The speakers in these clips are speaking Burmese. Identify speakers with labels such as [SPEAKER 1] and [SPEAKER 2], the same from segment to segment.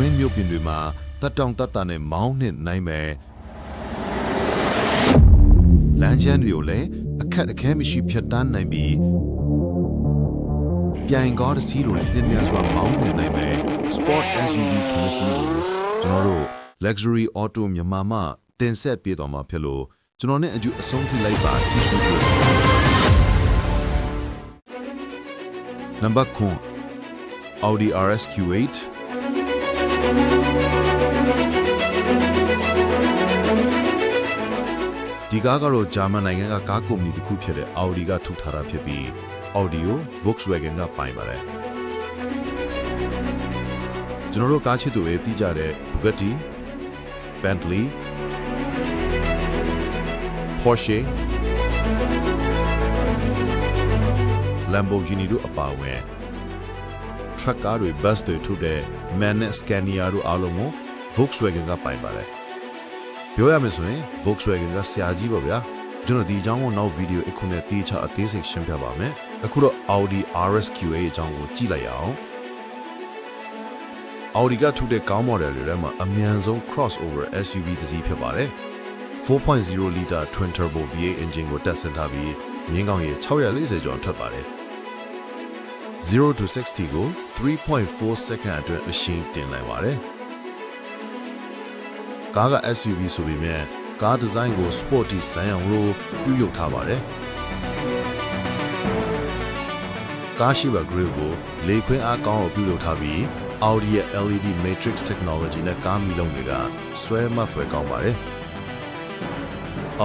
[SPEAKER 1] တွင်းမြို့ပြင်တွေမှာတက်တောင်တက်တာနဲ့မောင်းနှင်နိုင်မယ်လမ်းချမ်းတွေကိုလည်းအခက်အခဲမရှိဖြတ်တန်းနိုင်ပြီးပြိုင်ကားတစ်စီးလိုလည်းတင်ပြစွာမောင်းနှင်နိုင်မယ် Sport SUV ခုနှစ်စီးကိုကျွန်တော်တို့ Luxury Auto မြန်မာမှတင်ဆက်ပေးတော်မှာဖြစ်လို့ကျွန်တော်နဲ့အကျအဆုံးထိလိုက်ပါကြည့်ရှုကြည့်ပါနံပါတ်9 Audi RSQ8 ဒီကားကတော့ဂျာမန်နိုင်ငံကကားကုမ္ပဏီတစ်ခုဖြစ်တဲ့ Audi ကထုတ်ထားတာဖြစ်ပြီး Audi ကို Volkswagen ကပိုင်ပါတယ်ကျွန်တော်တို့ကားချစ်သူတွေသိကြတဲ့ Bugatti Bentley Porsche Lamborghini တို့အပါအဝင် truck ကားတွေ bus တွေထုတ်တဲ့ MAN နဲ့ Scania တို့အားလုံးကို Volkswagen ကပိုင်ပါတယ်ပြောရမယ်ဆိုရင် Volkswagen ကဆရာကြီးပါဗျာကျွန်တော်ဒီအကြောင်းကိုနောက်ဗီဒီယိုအခုနဲ့တေးချအသေးစိတ်ရှင်းပြပါမယ်အခုတော့ Audi RSQA အကြောင်းကိုကြည့်လိုက်ရအောင် Audi ကထုတ်တဲ့ကောင်း model တွေထဲမှာအမြန်ဆုံး crossover SUV တစ်စီးဖြစ်ပါတယ်4.0 liter twin turbo V8 engine ကိုတက်ဆင်ထားပြီးမြင်းကောင်းရေ640ကျော်ထွက်ပါတယ် 0 to 60ကို3.4 second အတွင်းအရှိန်တင်နိုင်ပါတယ်ကားက SUV ဆိုပေမဲ့ကားဒီဇိုင်းကို sporty ဆန်းအောင်လို့ပြုလုပ်ထားပါတယ်ကားရှိပါ grill ကိုလေခွင်းအားကောင်းအောင်ပြုလုပ်ထားပြီး Audi ရဲ့ LED matrix technology နဲ့ကားမီလုံးတွေကဆွဲမှတ်ဖွယ်ကောင်းပါတယ်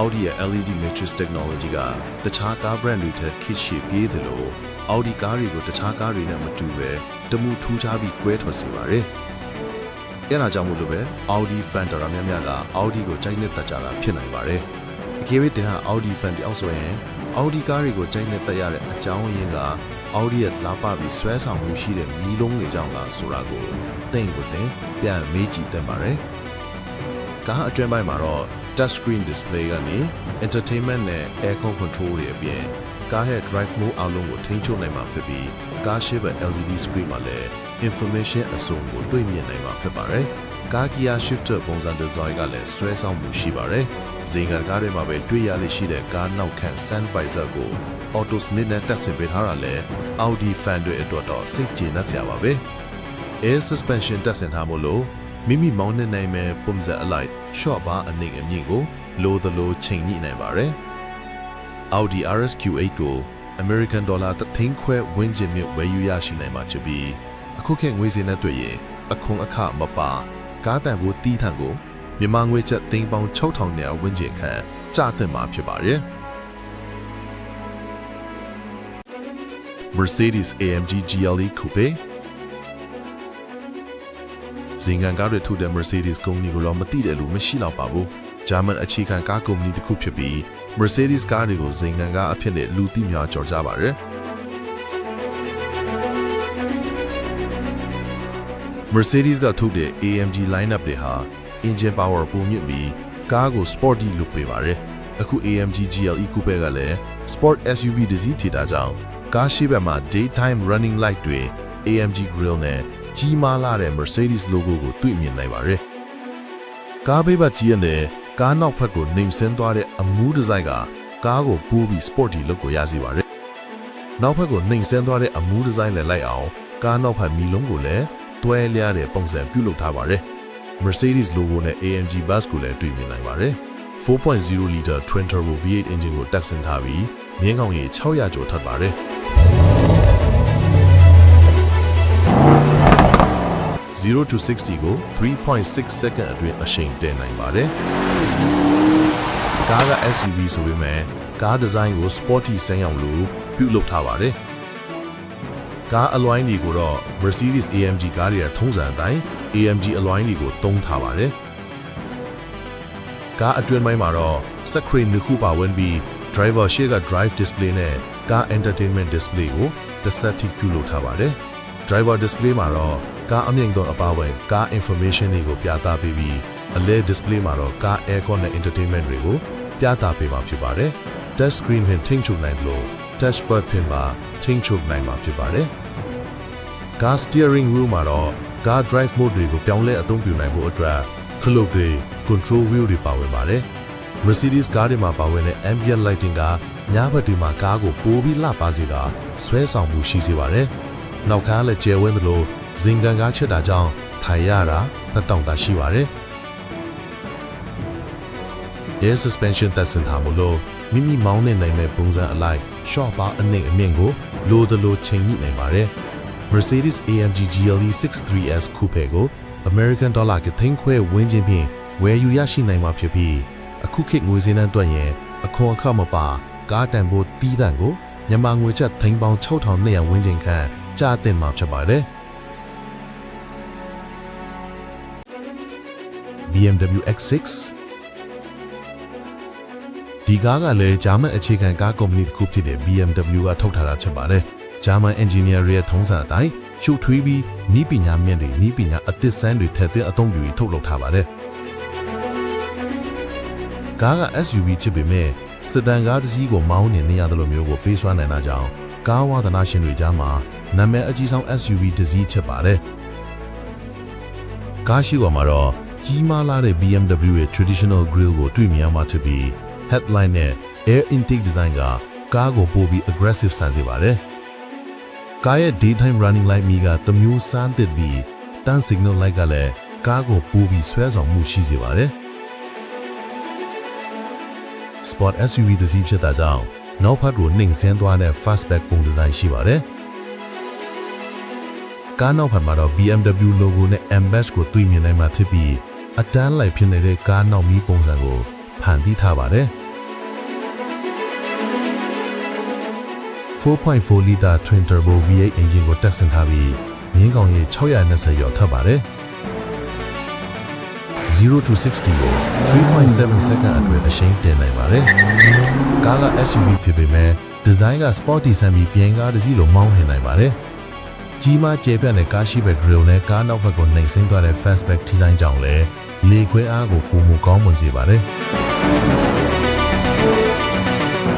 [SPEAKER 1] Audi ရဲ့ LED matrix technology ကတခြားကား brand တွေထက်ခေတ်ရှည်ပြေးသလို Audi ကားတွေကိုတခြားကားတွေနဲ့မတူပဲတမူထူးခြားပြီးကွဲထွက်စေပါတယ်။အဲဒါကြောင့်မို့လို့ပဲ Audi fan တော်တော်များများက Audi ကိုကြိုက်နှစ်သက်ကြတာဖြစ်နိုင်ပါတယ်။အကယ်၍တင်ဟာ Audi fan တယောက်ဆိုရင် Audi ကားတွေကိုကြိုက်နှစ်သက်ရတဲ့အကြောင်းရင်းက Audi ရဲ့လာပပြီးဆွဲဆောင်မှုရှိတဲ့မီးလုံးတွေကြောင့်လားဆိုတာကိုသိင်ကိုသိပြန်မေးကြည့်သင့်ပါတယ်။ကားအတွင်းပိုင်းမှာတော့ touch screen display ကနေ entertainment နဲ့ aircon control တွေအပြင်ကားရဲ့ drive mode အလုံးကိုထိန်းချုပ်နိုင်မှာဖြစ်ပြီးကားရှိဘက် LCD screen မှာလည်း information အစုံကိုတွေ့မြင်နိုင်မှာဖြစ်ပါတယ်။ကား gear shifter ပုံစံ design ကလည်းဆွဲဆောင်မှုရှိပါတယ်။ဇင်ကန်ကားတွေမှာပဲတွေ့ရလိမ့်ရှိတဲ့ကားနောက်ခံ sun visor ကို auto စနစ်နဲ့တက်ဆင်ပေးထားတာလည်း Audi fan တွေအတွက်တော့စိတ်ကျေနပ်စရာပါပဲ။ air suspension တက်ဆင်ထားမို့လို့ မိမိမောင်းနှင်နိုင်မဲ့ပုံစံအလိုက် short bar အနှိမ်အမြင့်ကိုလိုသလိုချိန်ညှိနိုင်ပါတယ်။ Audi RSQ8 ကို American Dollar တသိန်းခွဲဝန်းကျင်မြင့်ဝယ်ယူရရှိနိုင်မှာဖြစ်ပြီးအခုခေတ်ငွေစင်းနဲ့တွေ့ရင်အခွန်အခမပါကားတန်ဖိုးတီးထန်ကိုမြန်မာငွေကျပ်သိန်းပေါင်း6000နဲ့ဝန်းကျင်ခန့်ကျသင့်မှာဖြစ်ပါတယ်။ Mercedes AMG GLE Coupe ဇင်ကန်ကားတွေထုတ်တဲ့ Mercedes ကုမ္ပဏီကိုတော့မသိတဲ့လူမရှိတော့ပါဘူး။ဂျာမန်အခြေခံကားကုမ္ပဏီတစ်ခုဖြစ်ပြီး Mercedes ကားတွေကိုဇင်ကန်ကားအဖြစ်နဲ့လူသိများကြော်ကြပါတယ်။ Mercedes ကထုတ်တဲ့ AMG lineup တွေဟာ engine power ပုံမြင့်ပြီးကားကို sporty လုပ်ပေးပါတယ်။အခု AMG GLE Coupe ကလည်း sport SUV တစ်စီးထည့်တာကြောင့်ကားရှိဘက်မှာ daytime running light တွေ AMG grille နဲ့ ကြီးမားလာတဲ့ Mercedes logo ကိုတွေ့မြင်နိုင်ပါတယ်။ကားဘေးပတ်ကြီးရတဲ့ကားနောက်ဖက်ကိုနှိမ်ဆင်းသွားတဲ့အမူးဒီဇိုင်းကကားကိုပိုးပြီး sporty look ကိုရစေပါတယ်။နောက်ဖက်ကိုနှိမ်ဆင်းသွားတဲ့အမူးဒီဇိုင်းလည်းလိုက်အောင်ကားနောက်ဖက်မီလုံးကိုလည်းတွဲလျားတဲ့ပုံစံပြုလုပ်ထားပါတယ်။ Mercedes logo နဲ့ AMG bus ကိုလည်းတွေ့မြင်နိုင်ပါတယ်။4.0 liter twin turbo V8 engine ကိုတက်ဆင်ထားပြီးမြင်းကောင်ရေ600ကျော်ထပ်ပါတယ်။ 0 to 60ကို3.6 second အတွင်းအရှိန်တင်နိုင်ပါတယ်။ကားက SUV ဆိုပေမဲ့ကားဒီဇိုင်းကို sporty ဆန်းအောင်လို့ပြုလုပ်ထားပါတယ်။ကားအလွိုင်းတွေကိုတော့ Mercedes AMG ကားတွေကထုံးစံအတိုင်း AMG အလွိုင်းတွေကိုတုံးထားပါတယ်။ကားအတွင်းပိုင်းမှာတော့ screen နှစ်ခုပါဝင်ပြီး driver ရှေ့က drive display နဲ့ကား entertainment display ကိုတစ်ဆက်ထိပြုလုပ်ထားပါတယ်။ driver display မှာတော့ကားအမြင့်ဆုံးအပါအဝင်ကား information တွေကိုပြသပေးပြီးအလဲ display မှာတော့ကား aircon နဲ့ entertainment တွေကိုပြသပေးမှာဖြစ်ပါတယ်။ touch screen ဖြင့်ထိန်းချုပ်နိုင်သလို touch pad ဖြင့်ပါထိန်းချုပ်နိုင်မှာဖြစ်ပါတယ်။ကား steering wheel မှာတော့ကား drive mode တွေကိုပြောင်းလဲအသုံးပြုနိုင်ဖို့အတွက်ခလုတ်တွေ control wheel တွေပါဝင်ပါတယ်။ Mercedes ကားတွေမှာပါဝင်တဲ့ ambient lighting ကညဘက်တွေမှာကားကိုပိုပြီးလှပစေကဆွဲဆောင်မှုရှိစေပါတယ်။ နောက်ခါလည်းကျယ်ဝန်းသလိုဇင်ကန်ကားချက်တာကြောင့်ထိုင်ရတာတက်တောင့်တာရှိပါတယ်။ Air suspension တက်ဆင်ထားမလို့မိမိမောင်းနေနိုင်မဲ့ပုံစံအလိုက် short bar အနှိမ့်အမြင့်ကိုလိုသလိုချိန်ညှိနိုင်ပါတယ်။ Mercedes AMG GLE 63S Coupe ကို American Dollar ကသိန်းခွဲဝန်းကျင်ဖြင့်ဝယ်ယူရရှိနိုင်မှာဖြစ်ပြီးအခုခေတ်ငွေစင်းတန်းတွက်ရင်အခွန်အခမပါကားတန်ဖို့တီးတန့်ကိုမြန်မာငွေကျပ်သိန်းပေါင်း6200ဝန်းကျင်ခန့် ကြာတင်မှာဖြစ်ပါတယ်။ BMW X6 ဒီကားကလည်းဂျာမန်အခြေခံကားကုမ္ပဏီတစ်ခုဖြစ်တဲ့ BMW ကထုတ်ထားတာဖြစ်ပါတယ်။ဂျာမန် engineer တွေရဲ့ထုံးစံအတိုင်းရှုပ်ထွေးပြီးနီးပညာမြင့်တွေနီးပညာအသစ်ဆန်းတွေထည့်သွင်းအသုံးပြုပြီးထုတ်လုပ်ထားပါတယ်။ကားက SUV ဖြစ်ပေမဲ့စစ်တန်ကားတစ်စီးကိုမောင်းနေနေရတယ်လို့မျိုးကိုပေးစွမ်းနိုင်တာကြောင့် ကားဝါသနာရှင်တွေကြားမှာနာမည်အကြီးဆုံး SUV တစ်စီးဖြစ်ပါတယ်။ကားရှိပေါ်မှာတော့ကြီးမားလာတဲ့ BMW ရဲ့ traditional grille ကိုတွေ့မြင်ရမှာဖြစ်ပြီး headline နဲ့ air intake design ကကားကိုပိုပြီး aggressive ဆန်စေပါတယ်။ကားရဲ့ daytime running light မီကတမျိုးစမ်းသစ်ပြီးတန်း signal light ကလည်းကားကိုပိုပြီးဆွဲဆောင်မှုရှိစေပါတယ်။ Sport SUV တစ်စီးဖြစ်တာကြောင့် နောက်ဖက်ကိုနှိမ်ဆင်းသွားတဲ့ fastback ပုံဒီဇိုင်းရှိပါတယ်။ကားနောက်ဖက်မှာတော့ BMW logo နဲ့ M-Badge ကိုတွေ့မြင်နိုင်မှာဖြစ်ပြီးအတန်းလိုက်ဖြစ်နေတဲ့ကားနောက်မီးပုံစံကိုဖန်တီးထားပါတယ်။4.4 liter twin turbo V8 engine ကိုတက်ဆင်ထားပြီးမြင်းကောင်ရေး620ရော်ထပ်ပါတယ်။0 to 60ကို3.7 second အတွင်းအရှိန်တင်နိုင်ပါတယ်။ ကားက SUV ဖြစ်ပေမဲ့ဒီဇိုင်းက sporty ဆန်ပြီးပြင်ကားတစ်စီးလိုမောင်းနှင်နိုင်ပါတယ်။ကြီးမားကျယ်ပြန့်တဲ့ကားရှိဘက် grill နဲ့ကားနောက်ဘက်ကိုနှိမ်ဆင်းသွားတဲ့ fastback ဒီဇိုင်းကြောင့်လည်းလေခွဲအားကိုပုံမကောင်းမွန်စေပါတယ်။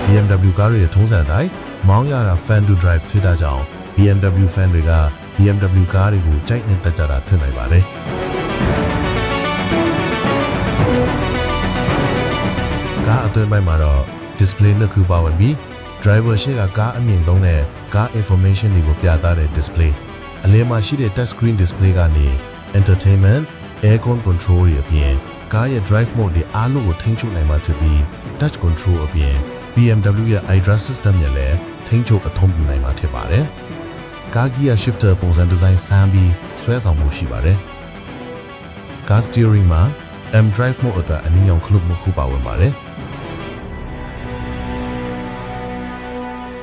[SPEAKER 1] BMW ကားတွေရဲ့ထုံးစံအတိုင်းမောင်းရတာ fan to drive ဖြစ်တာကြောင့် BMW fan တွေက BMW ကားတွေကိုကြိုက်နေတတ်ကြတာထင်နိုင်ပါတယ်။ကားအတွင်းပိုင်းမှာတော့ display နှစ်ခုပါဝင်ပြီး driver ရှေ့ကကားအမြင့်ဆုံးနဲ့ကား information တွေကိုပြသတဲ့ display အလယ်မှာရှိတဲ့ touch screen display ကနေ entertainment aircon control တွေအပြင်ကားရဲ့ drive mode တွေအားလုံးကိုထိန်းချုပ်နိုင်မှာဖြစ်ပြီး touch control အပြင် BMW ရဲ့ iDrive system နဲ့လည်းထိန်းချုပ်အသုံးပြုနိုင်မှာဖြစ်ပါတယ်။ကား gear shifter ပုံစံဒီဇိုင်းဆန်းပြီးဆွဲဆောင်မှုရှိပါတယ်။ကား steering မှာ M drive mode အတွက်အနည်းငယ်ခလုတ်မှုခုပါဝင်ပါတယ်။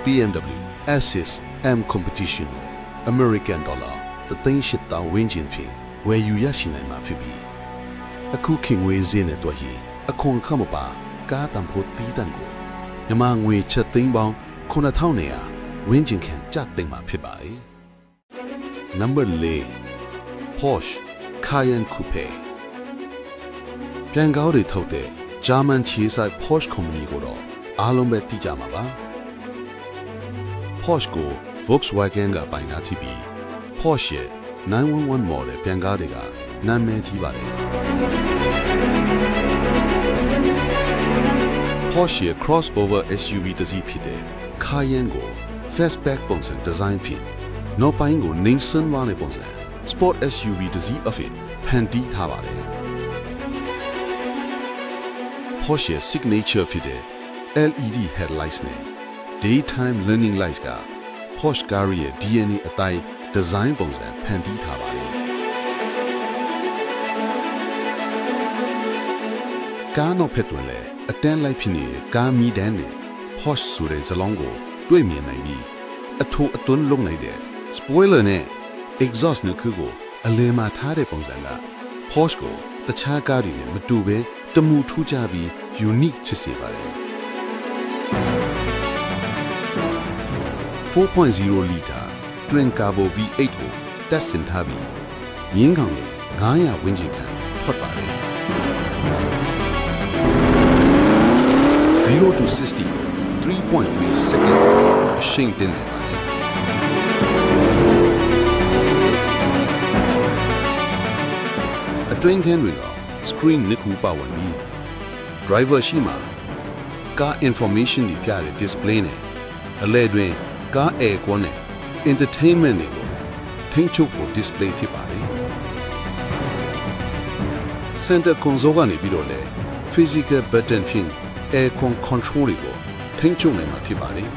[SPEAKER 2] BMW Axis M Competition American Dollar တသိန်းရှစ်တောင်ဝင်းကျင်ဖြင့်ဝယ်ယူရရှိနိုင်မှာဖြစ်ပြီးအခုခင်ငွေစင်းနဲ့တွက်ရင်အခွန်ခမပါကားတံဖို့တီးတန့်ကိုမြန်မာငွေချက်သိန်းပေါင်း9000နေရာဝင်းကျင်ခန့်ကြသိမ့်မှာဖြစ်ပါတယ် Number 4 Porsche Cayenne Coupe ပြန်ကောင်းတွေထုတ်တဲ့ German ခြေဆိုင် Porsche Company ကိုတော့အားလုံးပဲသိကြမှာပါ Porsche ကို Volkswagen ကပိုင်တာဖြစ်ပြီး Porsche ရဲ့911 model ပြန်ကားတွေကနာမည်ကြီးပါတယ် Porsche ရဲ့ crossover SUV တစ်စီးဖြစ်တဲ့ Cayenne ကို fastback ပုံစံ design ဖြင့်နောက်ပိုင်းကို Nixon ဝါနဲ့ပုံစံ Sport SUV တစ်စီးအဖြစ်ဖန်တီးထားပါတယ် Porsche ရဲ့ signature ဖြစ်တဲ့ LED headlights နဲ့ daytime learning lights က Porsche ကားရဲ့ DNA အတိုင်း design ပုံစံဖန်တီးထားပါတယ်ကားနောက်ဖက်တွင်လည်းအတန်းလိုက်ဖြစ်နေတဲ့ကားမီးတန်းနဲ့ Porsche ဆိုတဲ့ဇာတ်လမ်းကိုတွေ့မြင်နိုင်ပြီးအထိုအသွင်းလုံးနိုင်တဲ့ spoiler နဲ့ exhaust နှစ်ခုကိုအလယ်မှာထားတဲ့ပုံစံက Porsche ကိုတခြားကားတွေနဲ့မတူဘဲတမူထူးခြားပြီး unique ချစ်စေပါတယ် 4.0 လီတာ Twin Turbo V8 ကိုတက်ဆင်ထားပြီးမြင်းကောင်ရဲ့900ဝန်းကျင်ခန့်ထွက်ပါတယ်0 to 60ကို3.3 second အရှိန်တင်နေပါတယ်အတွင်းခန်းတွေက screen နှစ်ခုပါဝင်ပြီး driver ရှိမှာကား information တွေပြတဲ့ display နဲ့အလဲတွင် ကား air con နဲ့ entertainment တွေကိုထိန်းချုပ်ဖို့ display ဖြစ်ပါတယ် center console ကနေပြီးတော့လေ physical button ဖြင့် air con control တွေကိုထိန်းချုပ်နိုင်မှာဖြစ်ပါတယ်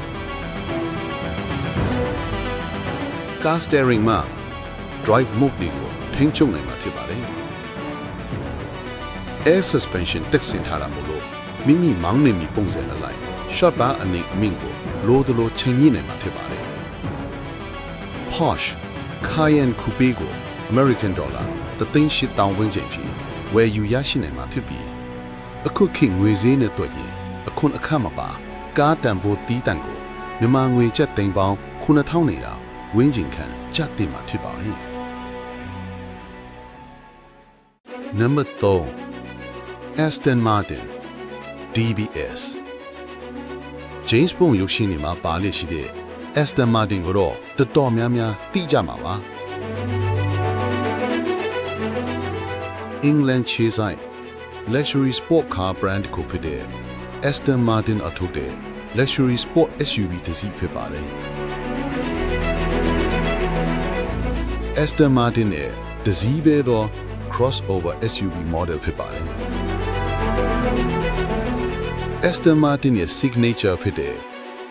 [SPEAKER 2] car steering မှာ drive mode တွေကိုထိန်းချုပ်နိုင်မှာဖြစ်ပါတယ် air suspension တက်ဆင်ထားတာမို့လို့မိမိမောင်းနေမီပုံစံနဲ့လိုက် short bar အနေအမြင့်ကို လိုသလိုချိန်ညှိနိုင်မှာဖြစ်ပါတယ် Porsche Cayenne Coupe ကို American Dollar 38,000ဝန်းကျင်ဖြင့်ဝယ်ယူရရှိနိုင်မှာဖြစ်ပြီးအခုခေတ်ငွေဈေးနဲ့တွက်ရင်အခွန်အခက်မပါကားတန်ဖိုးတီးတန်ကိုမြန်မာငွေကျပ်သိန်းပေါင်း9000နေရာဝန်းကျင်ခန့်ကျပ်တင်မှာဖြစ်ပါတယ် Number 3 Aston Martin DBS James Bond ရုပ်ရှင်တွေမှာပါလျက်ရှိတဲ့ Aston Martin ကိုတော့တော်တော်များများသိကြမှာပါ England ခြေဆိုင် luxury sport car brand ကိုဖြစ်တဲ့ Aston Martin အထုတ်တဲ့ luxury sport SUV တစ်စီးဖြစ်ပါတယ် Aston Martin ရဲ့တစ်စီးပဲသော crossover SUV model ဖြစ်ပါတယ် Aston Martin ရဲ့ signature ဖြစ်တဲ့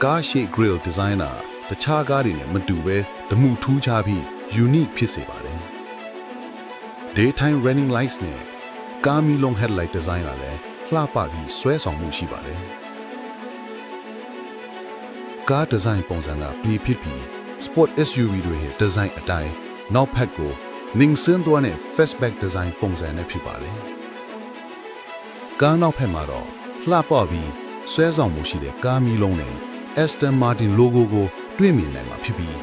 [SPEAKER 2] ကားရှိ grill designer တခြားကားတွေနဲ့မတူပဲတမှုထူးခြားပြီး unique ဖြစ်စေပါတယ်။ daytime running lights နဲ့ကားမီလုံး headlight design ကလည်းလှပပြီးဆွဲဆောင်မှုရှိပါတယ်။ကား design ပုံစံကပြေဖြစ်ပြီး sport SUV တွေရဲ့ design အတိုင်းနောက်ဖက်ကိုနင်းစင်းသွားတဲ့ fastback design ပုံစံနဲ့ဖြစ်ပါတယ်။ကားနောက်ဖက်မှာတော့ လှပပြီးဆွဲဆောင်မှုရှိတဲ့ကားမီးလုံးနဲ့ Aston Martin logo ကိုတွေ့မြင်နိုင်မှာဖြစ်ပြီး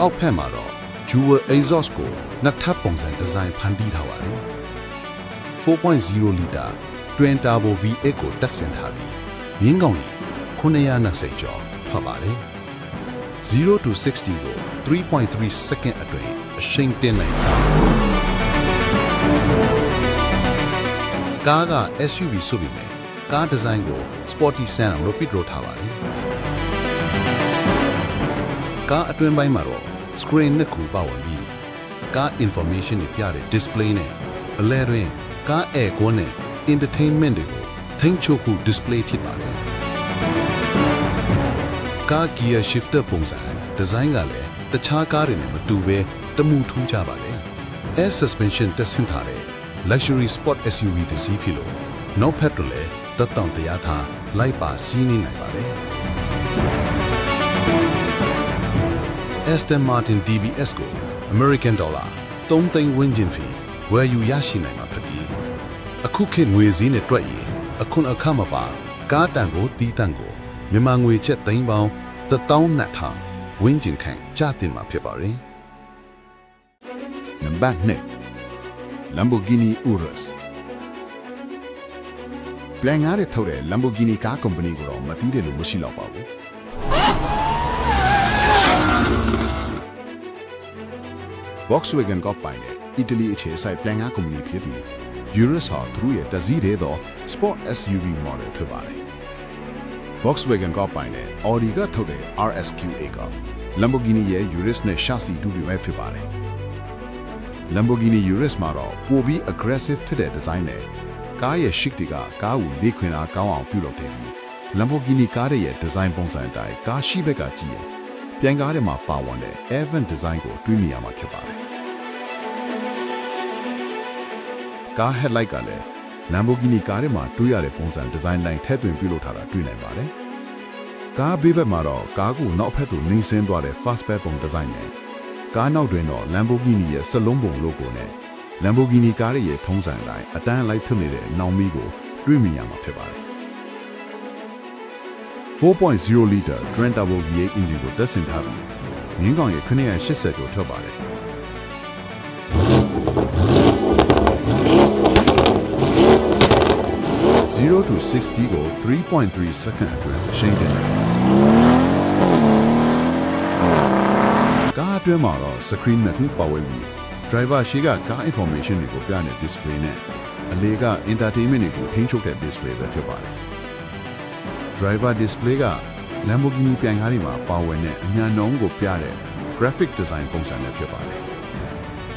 [SPEAKER 2] အောက်ဖက်မှာတော့ Jewel exhaust ကိုနှစ်ထပ်ပုံစံဒီဇိုင်းဖန်တီးထားပါတယ်4.0လီတာ Twin Turbo V8 ကိုတက်ဆင်ထားပြီးမြင်းကောင်ရင်920ကျော်ထွက်ပါတယ်0 to 60ကို3.3 second အတွင်းအရှိန်တင်နိုင်ပါတယ်ကားက SUV ဆိုပေမဲ့ ကားဒီဇိုင်းကို sporty sound လို့ပြလို့ထားပါတယ်။ကားအတွင်းပိုင်းမှာတော့ screen နှစ်ခုပါဝင်ပြီးကား information တွေပြတဲ့ display နဲ့အလဲတွင်ကား air con နဲ့ entertainment တွေကိုထိန်းချုပ်ဖို့ display ဖြစ်ပါတယ်။ကား gear shifter ပုံစံဒီဇိုင်းကလည်းတခြားကားတွေနဲ့မတူဘဲတမူထူးခြားပါတယ်။ air suspension တက်ဆင်ထားတဲ့ luxury sport SUV တစ်စီးဖြစ်လို့ no petrol လည်း သက်တောင့်တရားထားလိုက်ပါစီးနေနိုင်ပါတယ်။ Aston Martin DBS ကို American Dollar 3သိန်းဝန်းကျင်ဖြင့်ဝယ်ယူရရှိနိုင်မှာဖြစ်ပြီးအခုခေတ်ငွေစည်းနဲ့တွက်ရင်အခွန်အခမပါကားတန်ကိုတီးတန်ကိုမြန်မာငွေချက်သိန်းပေါင်း12000ဝန်းကျင်ခန့်ကျတင်မှာဖြစ်ပါတယ်
[SPEAKER 3] နံပါတ်2 Lamborghini Urus ပြန်ငားတဲ့ထုတ်တဲ့ Lamborghini ကားကုမ္ပဏီကိုတော့မသိတယ်လို့မရှိတော့ပါဘူး Volkswagen ကပိုင်တဲ့အီတလီအခြေစိုက်ပြန်ငားကုမ္ပဏီဖြစ်ပြီး Urus ဟာသူတို့ရဲ့တစည်းတဲ့သော Sport SUV model ဖြစ်ပါတယ် Volkswagen ကပိုင်တဲ့ Audi ကထုတ်တဲ့ RSQA က Lamborghini ရဲ့ Urus နဲ့ chassis တူတူပဲဖြစ်ပါတယ် Lamborghini Urus မှာတော့ပိုပြီး aggressive ဖြစ်တဲ့ design နဲ့ ကားရဲ့ chic တွေကကားကိုလေခွင်အားကောင်းအောင်ပြုလုပ်တယ်ပြီး Lamborghini ကားရဲ့ design ပုံစံအတိုင်းကားရှိဘက်ကကြည့်ရင်ပြန်ကားထဲမှာပါဝင်တဲ့ Avant design ကိုတွေးမိရမှာဖြစ်ပါတယ်ကား headlight ကလည်း Lamborghini ကားထဲမှာတွေးရတဲ့ပုံစံ design တိုင်းထည့်သွင်းပြုလုပ်ထားတာတွေ့နိုင်ပါတယ်ကားဘေးဘက်မှာတော့ကားကိုနောက်ဖက်သို့နှိမ့်ဆင်းသွားတဲ့ fastback ပုံ design နဲ့ကားနောက်တွင်တော့ Lamborghini ရဲ့စလုံးပုံ logo နဲ့ Lamborghini ကားရဲ့ထုံးစံအတိုင်းအတန်းလိုက်ထွနေတဲ့နောင်မီကိုတွေ့မြင်ရမှာဖြစ်ပါတယ်။4.0 liter Twin Turbo V8 engine ကိုတက်ဆင်ထားပြီးငင်းကောင်ရဲ့980ကျော်ထွက်ပါတယ်။0 to 60ကို3.3 second အတွင်းအရှိန်တင်နိုင်ပါတယ်။ကားအတွင်းမှာတော့ screen နှစ်ခုပါဝင်ပြီး
[SPEAKER 2] driver ရှိကကား information တွေကိုပြတဲ့ display နဲ့အလေက entertainment တွေကိုထိန်းချုပ်တဲ့ display ပဲဖြစ်ပါတယ် driver display က Lamborghini ပြန်ကားတွေမှာပါဝင်တဲ့အညာနှုံးကိုပြတဲ့ graphic design ပုံစံနဲ့ဖြစ်ပါတယ်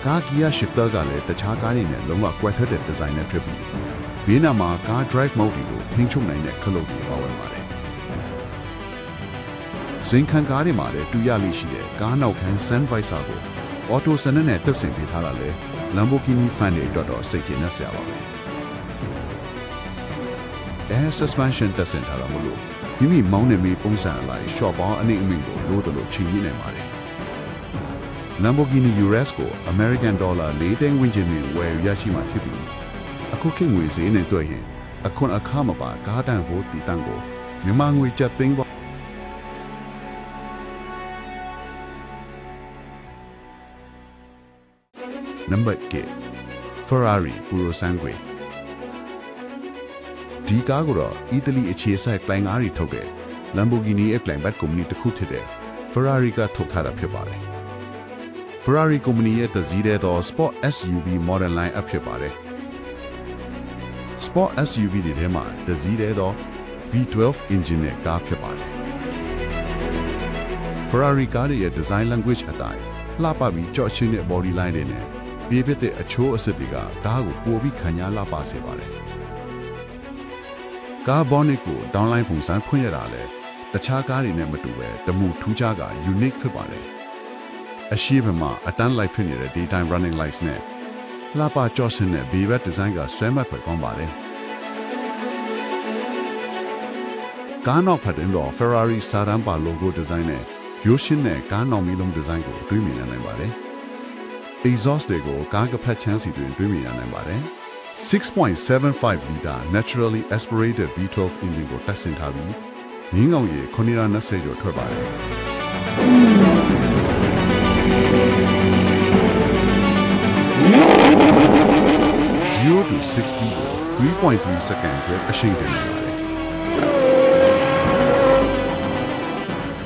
[SPEAKER 2] ကား gear shifter ကလည်းတခြားကားတွေနဲ့လုံးဝကွဲထက်တဲ့ design နဲ့ဖြစ်ပြီးဘေးနားမှာကား drive mode တွေကိုထိန်းချုပ်နိုင်တဲ့ခလုတ်တွေပါဝင်ပါတယ်ဇင်ခံကားတွေမှာလည်းတူရလိရှိတဲ့ကားနောက်ခန်း sun visor ကို auto စနစ်နဲ့တပ်ဆင်ပေးထားတာလေ Lamborghini fan တွေအတွက်တော့စိတ်ကျဉ်နဲ့ဆရာပါပဲ air suspension တက်ဆင်ထားတာမလို့မိမိမောင်းနေမိပုံစံအလိုက် short ပေါင်းအနေအမြင့်ကိုလို့တလို့ချိန်ကြည့်နိုင်ပါတယ် Lamborghini Urus ကို American Dollar ၄သိန်းဝန်းကျင်နဲ့ဝယ်ယူရရှိမှဖြစ်ပြီးအခုခေတ်ငွေဈေးနဲ့တွေ့ရင်အခွန်အခမပါကားတန်ဖို့တည်တံ့ကိုမြန်မာငွေကျပ်သိန်း ပေါင်း Number 8 Ferrari Puro Sangue ဒီကားကိုတော့အီတလီအခြေစိုက်ကလိုင်ကားတွေထုတ်တဲ့ Lamborghini ရဲ့ကလိုင်ဘတ်ကုမ္ပဏီတစ်ခုဖြစ်တဲ့ Ferrari ကထုတ်ထားတာဖြစ်ပါတယ်။ Ferrari ကုမ္ပဏီရဲ့တစည်းတဲ့သော Sport SUV model line up ဖြစ်ပါတယ်။ Sport SUV တွေထဲမှာတစည်းတဲ့သော V12 engine နဲ့ကားဖြစ်ပါတယ်။ Ferrari ကားတွေရဲ့ design language အတိုင်းလှပပြီးကြော့ချင်းတဲ့ body line တွေနဲ့ ပြေပြတဲ့အချိုးအစစ်တွေကကားကိုပိုပြီးခံရလှပစေပါတယ်။ကားဘောနစ်ကို downline ပုံစံဖွင့်ရတာလဲတခြားကားတွေနဲ့မတူပဲတမှုထူးခြားက unique ဖြစ်ပါတယ်အရှိဘမှာအတန်းလိုက်ဖြစ်နေတဲ့ daytime running lights နဲ့လှပကြော့စင်တဲ့ V-Web design ကဆွဲမှတ်ဖွယ်ကောင်းပါတယ်ကားနောက်ဖက်တင်တော့ Ferrari Sarampa logo design နဲ့ရိုးရှင်းတဲ့ကားနောက်မီးလုံး design ကိုတွေ့မြင်ရနိုင်ပါတယ် exhaust တွေကိုကားကဖက်ချမ်းစီတွင်တွေ့မြင်ရနိုင်ပါတယ်6.75 liter naturally aspirated V12 engine ကိုတက်ဆင်ထားပြီးမြင်းကောင်ရေ920ကျော်ထွက်ပါတယ်0 to 60ကို3.3 second အတွက်အရှိန်တင်နေပါတယ်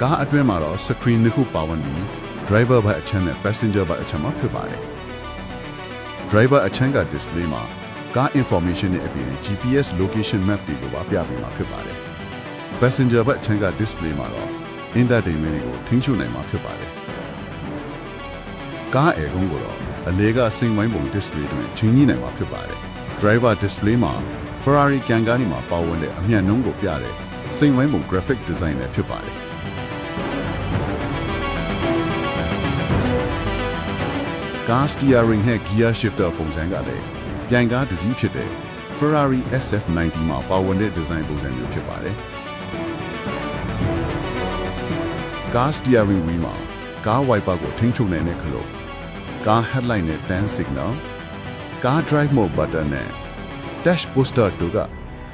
[SPEAKER 2] ကားအတွင်းမှာတော့ screen နှစ်ခုပါဝင်ပြီး driver ဘက်အချမ်းနဲ့ passenger ဘက်အချမ်းမှာဖြစ်ပါတယ် driver အချမ်းက display မှာကား information နဲ့အပြင် GPS location map တွေကိုပါပြပေးမှာဖြစ်ပါတယ် passenger ဘက်အချမ်းက display မှာတော့ entertainment တွေကိုထိန်းချုပ်နိုင်မှာဖြစ်ပါတယ်ကားအဲကုန်းကိုတော့အလေးကစိန်ဝိုင်းပုံ display တွင်ချိန်ကြီးနိုင်မှာဖြစ်ပါတယ် driver display မှာ Ferrari ကန်ကားဒီမှာပါဝင်တဲ့အမြတ်နှုံးကိုပြတဲ့စိန်ဝိုင်းပုံ graphic design နဲ့ဖြစ်ပါတယ် ကား steering နဲ့ gear shifter ပုံစံကလည်းပြန်ကားတစ်စီးဖြစ်တဲ့ Ferrari SF90 မှာပါဝင်တဲ့ design ပုံစံမျိုးဖြစ်ပါတယ်ကား steering wheel မှာကား wiper ကိုထိန်းချုပ်နိုင်တဲ့ခလို့ကား headlight နဲ့ turn signal ကား drive mode button နဲ့ dash booster တို့က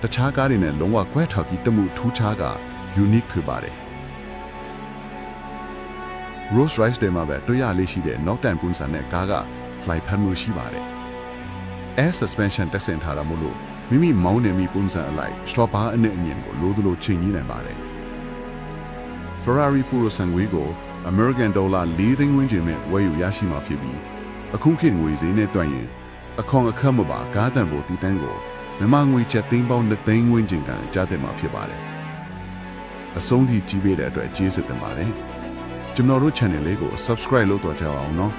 [SPEAKER 2] တခြားကားတွေနဲ့လုံးဝကွဲထောက်ပြီးတမှုထူးခြားက unique ဖြစ်ပါတယ် Rolls Royce တွေမှာပဲတွေ့ရလေးရှိတဲ့ Nocturne ပုံစံနဲ့ကားက fly ဖမ်းမှုရှိပါတယ် air suspension တက်ဆင်ထားတာမို့လို့မိမိမောင်းနေမိပုံစံအလိုက် straw bar အနည်းအမြင့်ကိုလိုသလိုချိန်ကြီးနိုင်ပါတယ် Ferrari Puro Sangue ကို American Dollar 4သိန်းဝန်းကျင်နဲ့ဝယ်ယူရရှိမှာဖြစ်ပြီးအခုခေတ်ငွေဈေးနဲ့တွက်ရင်အခွန်အခက်မပါကားတန်ဖို့တည်တန်းကိုမြန်မာငွေချက်သိန်းပေါင်း2သိန်းဝန်းကျင်ကကြားတဲ့မှာဖြစ်ပါတယ်အဆုံးထိကြည့်ပေးတဲ့အတွက်ကျေးဇူးတင်ပါတယ် ကျွန်တော်တို့ channel လေးကို subscribe လုပ်တော့ကြအောင်နော်